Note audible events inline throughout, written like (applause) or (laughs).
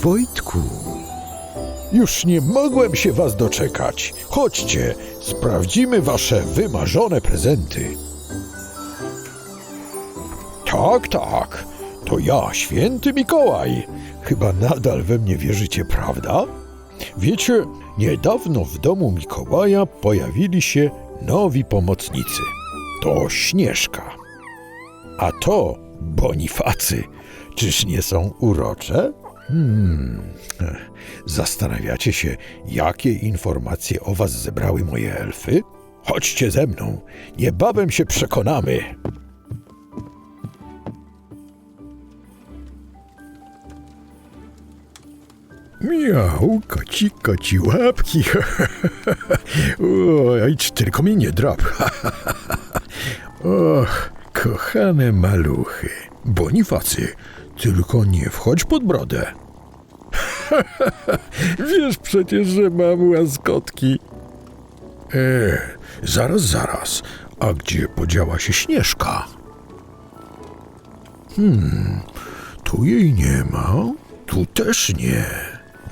Wojtku. Już nie mogłem się was doczekać. Chodźcie, sprawdzimy wasze wymarzone prezenty. Tak, tak. To ja, święty Mikołaj. Chyba nadal we mnie wierzycie, prawda? Wiecie, niedawno w domu Mikołaja pojawili się nowi pomocnicy. To Śnieżka. A to Bonifacy. Czyż nie są urocze? Hmm. Zastanawiacie się, jakie informacje o was zebrały moje elfy? Chodźcie ze mną, niebawem się przekonamy. Miał, koci, koci łapki. (laughs) Oj, tylko mnie nie drap. (laughs) Och, kochane maluchy. Bonifacy, tylko nie wchodź pod brodę. (laughs) Wiesz przecież, że mam łaskotki. E, zaraz, zaraz. A gdzie podziała się Śnieżka? Hmm, tu jej nie ma, tu też nie.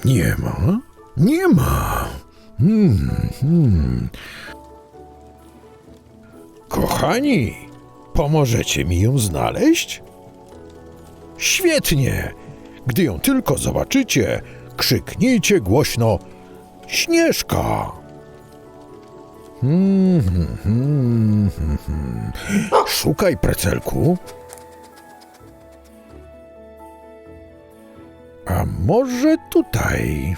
Nie ma, nie ma. Hmm, hmm. Kochani, pomożecie mi ją znaleźć? Świetnie! Gdy ją tylko zobaczycie, krzyknijcie głośno Śnieżka! Hmm, hmm, hmm. Szukaj, precelku. A może tutaj?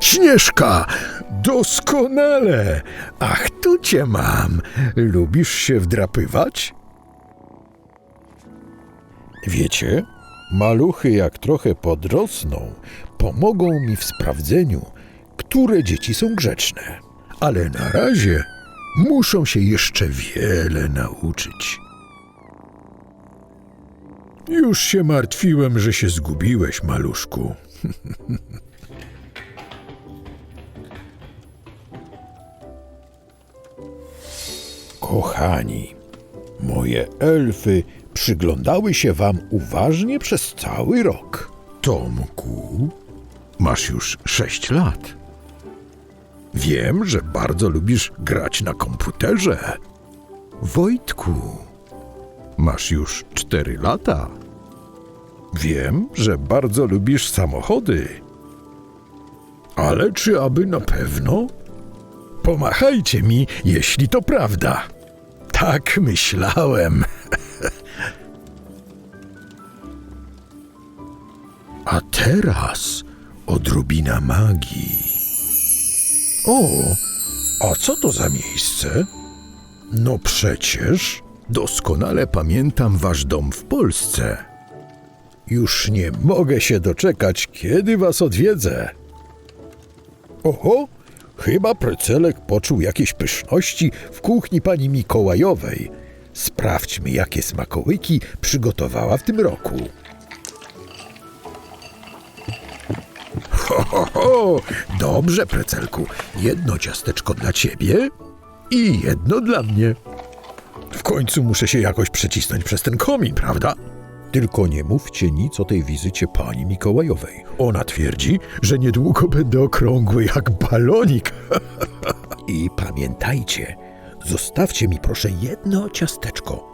Śnieżka! Doskonale! Ach, tu cię mam! Lubisz się wdrapywać? Wiecie, maluchy jak trochę podrosną, pomogą mi w sprawdzeniu, które dzieci są grzeczne. Ale na razie muszą się jeszcze wiele nauczyć. Już się martwiłem, że się zgubiłeś, maluszku. (laughs) Kochani, moje elfy przyglądały się wam uważnie przez cały rok. Tomku, masz już sześć lat. Wiem, że bardzo lubisz grać na komputerze. Wojtku, masz już cztery lata. Wiem, że bardzo lubisz samochody. Ale czy aby na pewno? Pomachajcie mi, jeśli to prawda. Tak myślałem. (laughs) A teraz odrobina magii. O, a co to za miejsce? No przecież doskonale pamiętam wasz dom w Polsce. Już nie mogę się doczekać, kiedy was odwiedzę. Oho, chyba Precelek poczuł jakieś pyszności w kuchni pani Mikołajowej. Sprawdźmy, jakie smakołyki przygotowała w tym roku. Ho, ho, ho! Dobrze, Precelku. Jedno ciasteczko dla ciebie i jedno dla mnie. W końcu muszę się jakoś przecisnąć przez ten komin, prawda? Tylko nie mówcie nic o tej wizycie pani Mikołajowej. Ona twierdzi, że niedługo będę okrągły jak balonik. (laughs) I pamiętajcie, zostawcie mi proszę jedno ciasteczko.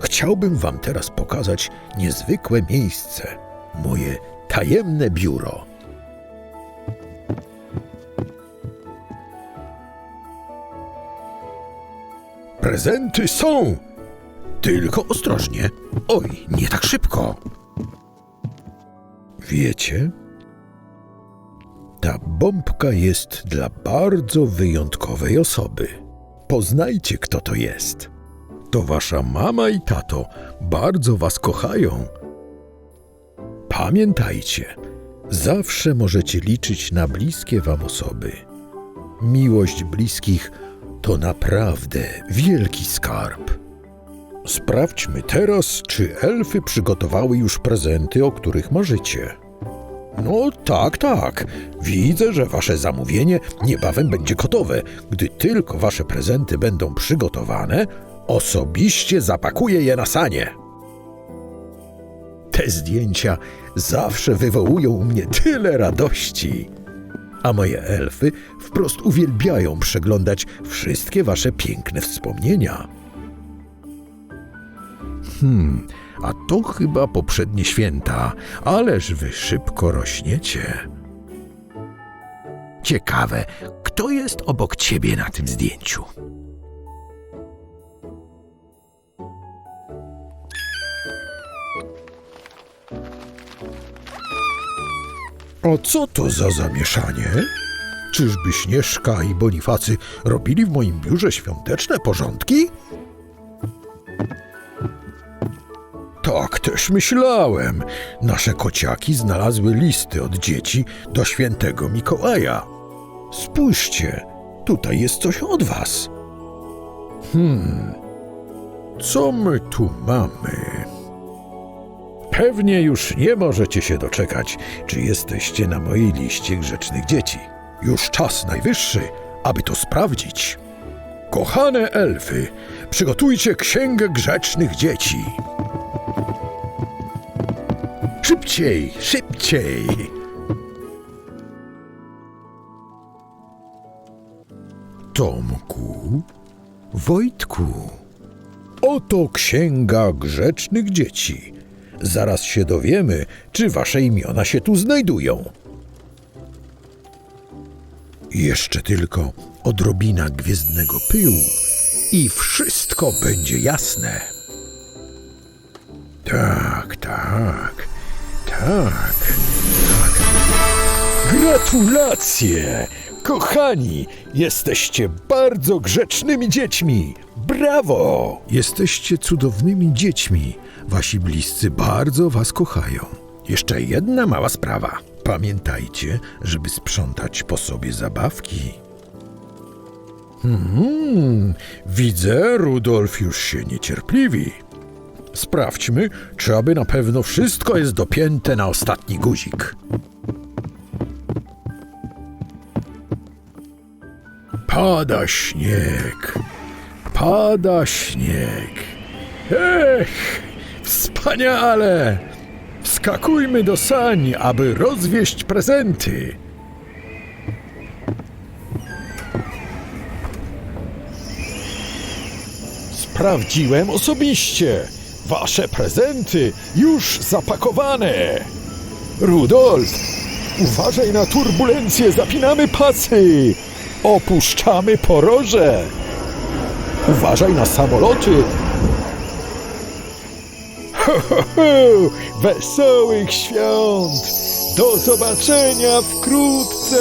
Chciałbym wam teraz pokazać niezwykłe miejsce. Moje tajemne biuro. Prezenty są! Tylko ostrożnie. Oj, nie tak szybko. Wiecie, ta bombka jest dla bardzo wyjątkowej osoby. Poznajcie, kto to jest. To wasza mama i tato bardzo was kochają. Pamiętajcie, zawsze możecie liczyć na bliskie wam osoby. Miłość bliskich to naprawdę wielki skarb. Sprawdźmy teraz, czy elfy przygotowały już prezenty, o których marzycie. No tak, tak. Widzę, że wasze zamówienie niebawem będzie gotowe. Gdy tylko wasze prezenty będą przygotowane, osobiście zapakuję je na sanie. Te zdjęcia zawsze wywołują u mnie tyle radości. A moje elfy wprost uwielbiają przeglądać wszystkie wasze piękne wspomnienia. Hmm, a to chyba poprzednie święta, ależ wy szybko rośniecie. Ciekawe, kto jest obok ciebie na tym zdjęciu? A co to za zamieszanie? Czyżby Śnieżka i Bonifacy robili w moim biurze świąteczne porządki? Tak też myślałem. Nasze kociaki znalazły listy od dzieci do świętego Mikołaja. Spójrzcie, tutaj jest coś od was. Hmm, co my tu mamy? Pewnie już nie możecie się doczekać, czy jesteście na mojej liście grzecznych dzieci. Już czas najwyższy, aby to sprawdzić. Kochane elfy, przygotujcie księgę grzecznych dzieci. Szybciej, szybciej! Tomku, Wojtku, oto księga grzecznych dzieci. Zaraz się dowiemy, czy wasze imiona się tu znajdują. Jeszcze tylko odrobina gwiezdnego pyłu i wszystko będzie jasne. Tak, tak, tak, tak. Gratulacje! Kochani, jesteście bardzo grzecznymi dziećmi. Brawo! Jesteście cudownymi dziećmi. Wasi bliscy bardzo was kochają. Jeszcze jedna mała sprawa. Pamiętajcie, żeby sprzątać po sobie zabawki. Hmm, widzę, Rudolf już się niecierpliwi. Sprawdźmy, czy aby na pewno wszystko jest dopięte na ostatni guzik. Pada śnieg, pada śnieg. Ech, wspaniale! Wskakujmy do sań, aby rozwieść prezenty. Sprawdziłem osobiście. Wasze prezenty już zapakowane. Rudolf, uważaj na turbulencje, zapinamy pasy. Opuszczamy poroże. Uważaj na samoloty. Ho, ho, ho! Wesołych świąt! Do zobaczenia wkrótce!